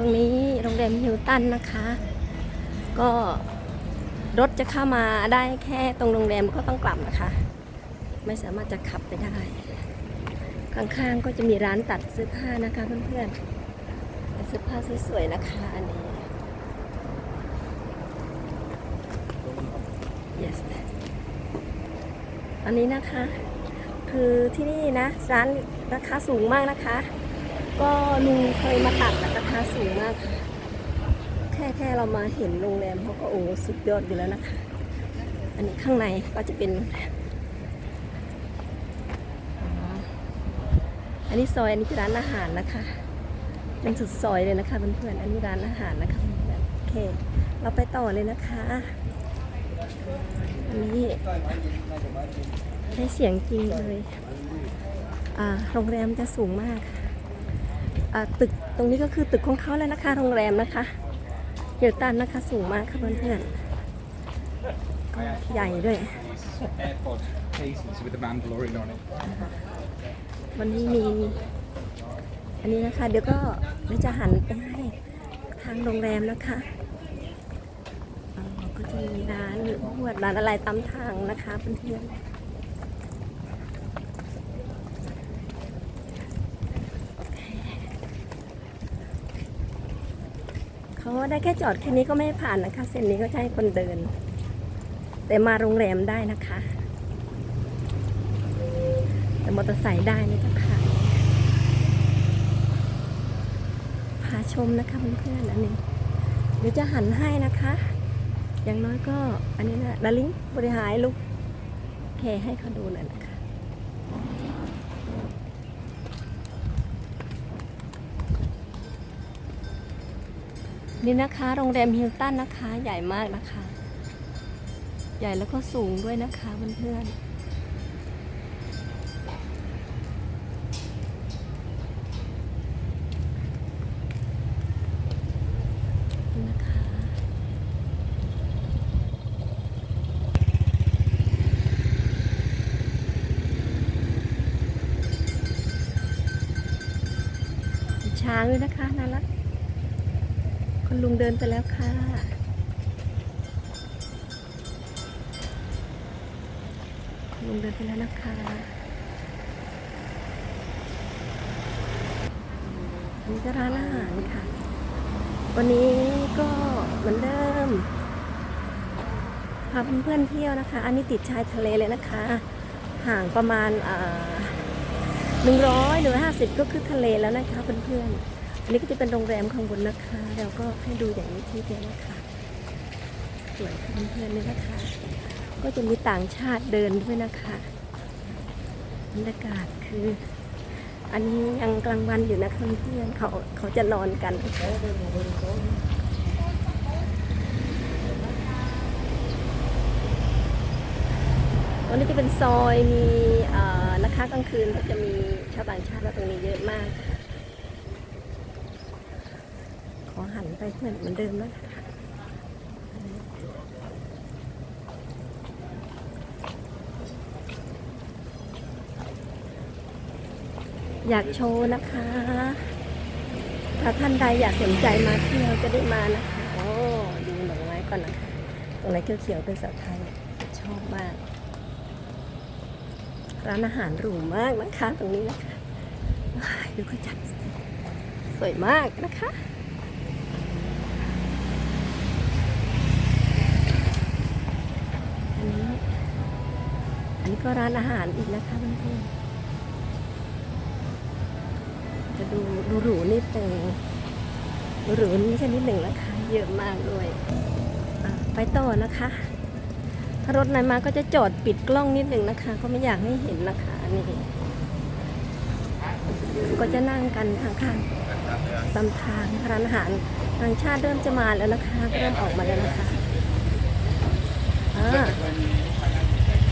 ตรงนี้โรงแรมฮิลตันนะคะ ก็รถจะเข้ามาได้แค่ตรงโรงแรมก็ต้องกลับนะคะ ไม่สามารถจะขับไปได้ ข้างๆก็จะมีร้านตัดเสื้อผ้านะคะเพื่อนๆเป็นเสื้อผ้าสวยๆนะคะอันนี้ yes อันนี้นะคะ คือที่นี่นะร้านราคาสูงมากนะคะ ก็ลุงเคยมาตัดแต่ราคาสูงมากค่ะแค่แค่เรามาเห็นโรงแรมเขาก็โอ้สุดยอดอยู่แล้วนะคะ อันนี้ข้างในก็จะเป็นอันนี้ซอยอันนี้คือร้านอาหารนะคะเป็นสุดซอยเลยนะคะเพื่อนๆอันนี้ร้านอาหารนะคะโอเค เราไปต่อเลยนะคะอันนี้ได้เสียงจริงเลย อ่าโรงแรมจะสูงมากค่ะ ตึกตรงนี้ก็คือตึกของเขาแล้วนะคะโรงแรมนะคะเฮลตันนะคะสูงมากค่ะเพื่อนๆก็ใหญ่ด้วย AirPod cases with the Mandalorian on it. วันนี้มีอันนี้นะคะ เดี๋ยวก็เดี๋ยวจะหันไปให้ทางโรงแรมนะคะอ๋อก็จะมีร้านหรือพวดร้านอะไรตามทางนะคะเพื่อนๆเขา ได้แค่จอดแค่นี้ก็ไม่ผ่านนะคะ เส้นนี้ก็จะให้คนเดิน แต่มาโรงแรมได้นะคะ แต่มอเตอร์ไซค์ได้นะเจ๊ะค่ะพาชมนะคะเพื่อนๆอันนี้เดี๋ยวจะหันให้นะคะ อย่างน้อยก็อันนี้นะดาลิงบริหารลูกแค่ให้เขาดูหน่อยนะคะ นี่นะคะ โรงแรมฮิลตันนะคะ ใหญ่มากนะคะ ใหญ่แล้วก็สูงด้วยนะคะเพื่อนๆนะคะช้างด้วยนะคะน่ารัก คุณลุงเดินไปแล้วค่ะ คุณลุงเดินไปแล้วนะคะอันนี้ก็ร้านอาหารค่ะ วันนี้ก็เหมือนเดิมพาเพื่อนๆเที่ยวนะคะ อันนี้ติดชายทะเลเลยนะคะ ห่างประมาณหนึ่งร้อยหรือห้าสิบก็คือทะเลแล้วนะคะเพื่อนๆ อันนี้ก็จะเป็นโรงแรมข้างบนนะคะ แล้วก็ให้ดูอย่างนี้ที่เดียวนะคะสวยค่ะเพื่อนๆเลยนะคะ ก็จะมีต่างชาติเดินด้วยนะคะบรรยากาศคือ อันนี้ยังกลางวันอยู่นะคะเพื่อนเขาเขาจะนอนกันตรงนี้จะเป็นซอยมีนะคะกลางคืนก็จะมีชาวต่างชาติแล้วตรงนี้เยอะมาก ขอ หันไปเหมือนเหมือนเดิมนะคะอยากโชว์นะคะ ถ้าท่านใดอยากสนใจมาเที่ยวจะได้มานะคะโอ้ดูหน่อไม้ก่อนนะคะตรงไหนเขียวๆเป็นสาวไทยชอบมาก ร้านอาหารหรูมากนะคะ ตรงนี้นะคะดูเขาจัดสวยมากนะคะ อันนี้ อั นี้ก็ร้านอาหารอีกนะคะเพื่อนๆจะดูดูหรูนิดหนึ่งดูหรูไม่ใช่นิดหนึ่งนะคะ เยอะมากด้วยไปต่อนะคะ ถ้ารถไหนมาก็จะจอดปิดกล้องนิดหนึ่งนะคะ ก็ไม่อยากให้เห็นนะคะนี่ก็จะนั่งกันข้างๆตามทางร้านอาหารทางชาติเริ่มจะมาแล้วนะคะเริ่มออกมาแล้วนะคะอ่า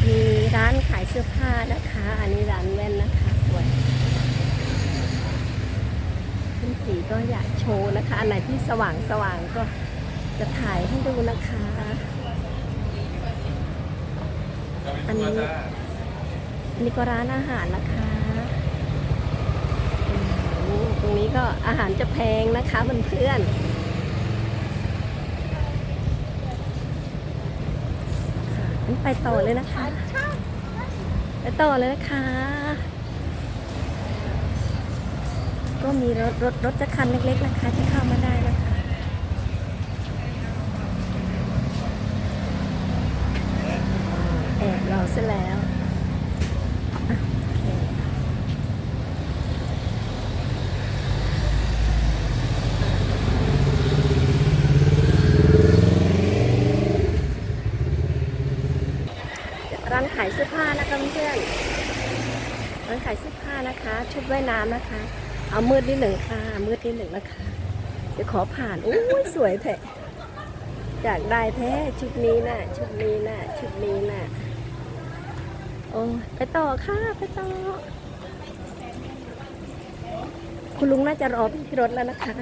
มีร้านขายเสื้อผ้านะคะ อันนี้ร้านแว่นนะคะสวยขึ้นสีก็อยากโชว์นะคะ อันไหนที่สว่างสว่างๆก็จะถ่ายให้ดูนะคะ อันนี้อันนี้ก็ร้านอาหารนะคะตรงนี้ก็อาหารจะแพงนะคะเพื่อนๆค่ะงั้น ไปต่อเลยนะคะ ไปต่อเลยนะคะ ก็มีรถรถรถจะคันเล็กๆนะคะที่เข้ามาได้นะคะแอบเราเสแล้วอะโอเค ร้านขายเสื้อผ้านะคะเพื่อนร้านขายเสื้อผ้านะคะ ชุดว่ายน้ำนะคะ เอามืดนิดหนึ่งค่ะ มืดนิดหนึ่งนะคะเดี๋ยวขอผ่านโอ้ยสวยแท้อยากได้แท้ชุดนี้น่ะ ชุดนี้น่ะ ชุดนี้น่ะโอ้ไปต่อค่ะไปต่อคุณลุงน่าจะรอพี่ที่รถแล้วนะคะ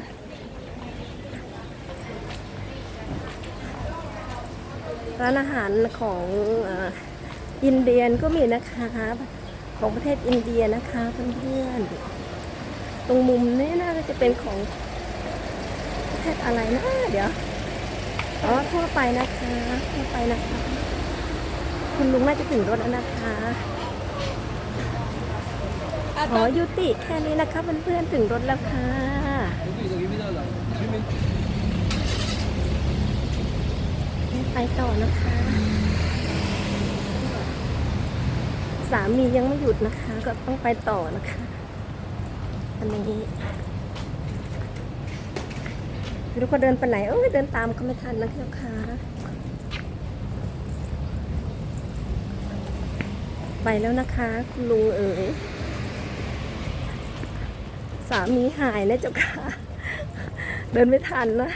ร้านอาหารของ อินเดียนก็มีนะคะของประเทศอินเดียนะคะเพื่อนๆตรงมุมนี้น่าจะเป็นของประเทศอะไรนะเดี๋ยวอ๋อทั่วไปนะคะทั่วไปนะคะ คุณลุงน่าจะถึงรถแล้วนะคะขอยุติแค่นี้นะคะเพื่อนๆถึงรถแล้วค่ะไปต่อนะคะ สามียังไม่หยุดนะคะ ก็ต้องไปต่อนะคะอันนี้รู้ก็เดินไปไหนเอ้ยเดินตามก็ไม่ทันนะเจ้าค่ะไปแล้วนะคะคุณลุงเอ๋ยสามีหายนะเจ้าค่ะเดินไม่ทันนะ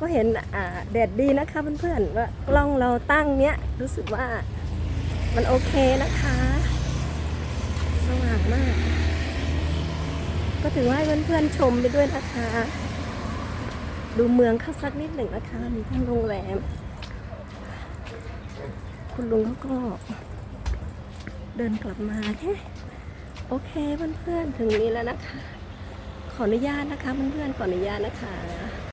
ก็เห็นอ่าแดดดีนะคะเพื่อนๆว่ากล้องเราตั้งเนี้ยรู้สึกว่า มันโอเคนะคะ สว่างมาก ก็ถือว่าให้เพื่อนๆชมไปด้วยนะคะ ดูเมืองเข้าสักนิดหนึ่งนะคะ มีทั้งโรงแรม คุณลุงเขาก็เดินกลับมาแค่โอเคเพื่อนๆถึงนี้แล้วนะคะ ขออนุญาตนะคะเพื่อนๆขออนุญาตนะคะ